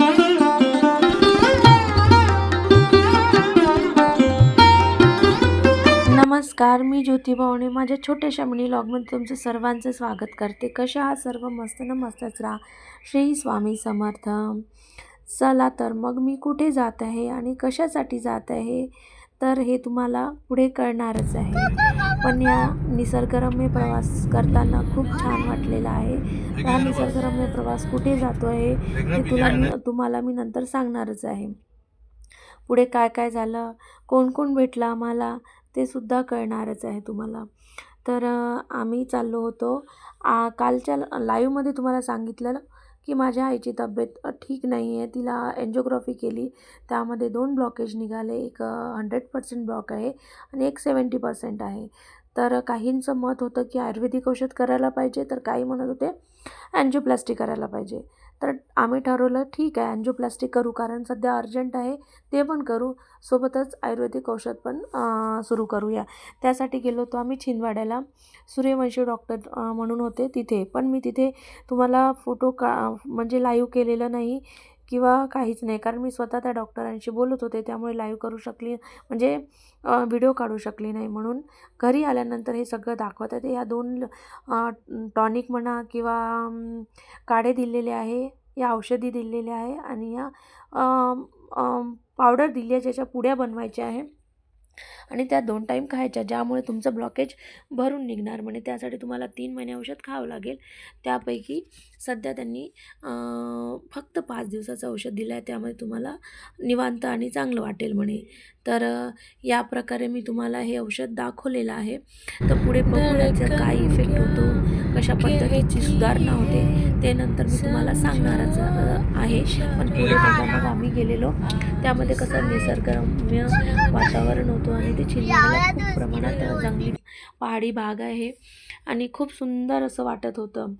नमस्कार मी ज्योती भावणे माझ्या छोट्याशा मिनी लॉगमध्ये तुमचं सर्वांचं स्वागत करते. कशा हा सर्व? मस्त न मस्तच राहा. श्री स्वामी समर्थ. चला तर मग मी कुठे जात आहे आणि कशासाठी जात आहे? तर हे तुम्हाला पुढे कळणारच आहे. पण या निसर्गरम्य प्रवास करताना खूप छान वाटलेला आहे. हा निसर्गरम्य प्रवास कुठे जातो आहे ते तुला मी तुम्हाला मी नंतर सांगणारच आहे. पुढे काय काय झालं कोण कोण भेटलं आम्हाला ते सुद्धा कळणारच आहे तुम्हाला. तर आम्ही चाललो होतो. आ, कालच्या लाईव्हमध्ये तुम्हाला सांगितलं की माझ्या आईची तब्येत ठीक नाही आहे तिला एन्जिओग्राफी केली. त्यामध्ये दोन ब्लॉकेज निघाले. एक हंड्रेड पर्सेंट ब्लॉक आहे आणि एक सेवन्टी पर्सेंट आहे. तर काहींचं मत होतं की आयुर्वेदिक औषध करायला पाहिजे. तर काही म्हणत होते अँजिओप्लास्टी करायला पाहिजे. तर आम्ही ठरवलं ठीक आहे अँजिओप्लास्टी करू कारण सध्या अर्जंट आहे ते पण करू. सोबतच आयुर्वेदिक औषध पण सुरू करूया. त्यासाठी गेलो होतो आम्ही छिंदवाड्याला. सूर्यवंशी डॉक्टर म्हणून होते तिथे. पण मी तिथे तुम्हाला फोटो का म्हणजे लाईव्ह केलेलं नाही. किंवा काहीच नाही. कारण मी स्वतः त्या डॉक्टरांशी बोलत होते. त्यामुळे लाईव्ह करू शकली म्हणजे व्हिडिओ काढू शकली नाही. म्हणून घरी आल्यानंतर हे सगळं दाखवत दाखवतात या दोन टॉनिक म्हणा किंवा काढे दिलेले आहे या औषधी दिलेल्या आहे आणि या पावडर दिली आहे ज्याच्या पुड्या बनवायच्या आहे. आणि त्या दोन टाईम खायच्या ज्यामुळे तुमचं ब्लॉकेज भरून निघणार. म्हणे त्यासाठी तुम्हाला तीन महिने औषध खावं लागेल. त्यापैकी सध्या त्यांनी फक्त पाच दिवसाचं औषध दिलं आहे त्यामुळे तुम्हाला निवांत आणि चांगलं वाटेल म्हणे. तर या प्रकारे मी तुम्हाला हे औषध दाखवलेलं आहे. तर पुढे काय इफेक्ट होतो कशा पद्धतीची सुधारणा होते ते नंतर मी तुम्हाला सांगणारच आहे पण पुढे मग आम्ही गेलेलो. त्यामध्ये कसं निसर्गरम्य वातावरण होतं आणि ते चिन्हाला खूप प्रमाणात चांगली पहाडी भाग आहे आणि खूप सुंदर असं वाटत होतं.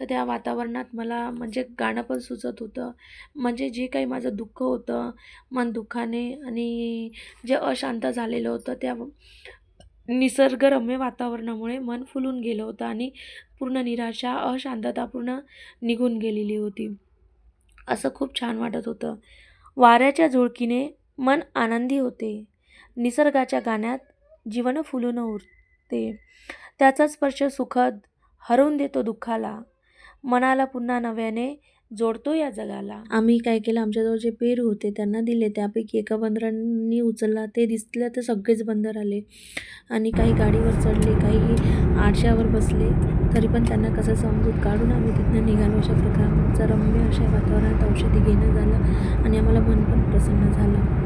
तर त्या वातावरणात मला म्हणजे गाणं पण सुचत होतं. म्हणजे जे काही माझं दुःख होतं मन दुःखाने आणि जे अशांत झालेलं होतं त्या निसर्गरम्य वातावरणामुळे मन फुलून गेलं होतं आणि पूर्ण निराशा अशांतता पूर्ण निघून गेलेली होती. असं खूप छान वाटत होतं. वाऱ्याच्या झुळकीने मन आनंदी होते. निसर्गाच्या गाण्यात जीवन फुलून उरते. त्याचा स्पर्श सुखद हरवून देतो दुःखाला. मनाला पुन्हा नव्याने जोडतो या जगाला. आम्ही काय केलं? आमच्याजवळ जे पेरू होते त्यांना दिले. त्यापैकी एका बंदरांनी उचलला. ते दिसलं तर सगळेच बंदर आले. आणि काही गाडीवर चढले काही आरशावर बसले. तरी पण त्यांना कसं समजूत काढून आम्ही तिथनं निघालो. अशा प्रकारे आमचं रम्य अशा वातावरणात औषधी घेणं झालं आणि आम्हाला मन पण प्रसन्न झालं.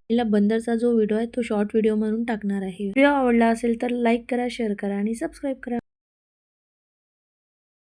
पहिला बंदरचा जो व्हिडिओ आहे तो शॉर्ट व्हिडिओ म्हणून टाकणार आहे. व्हिडिओ आवडला असेल तर लाईक करा शेअर करा आणि सबस्क्राईब करा.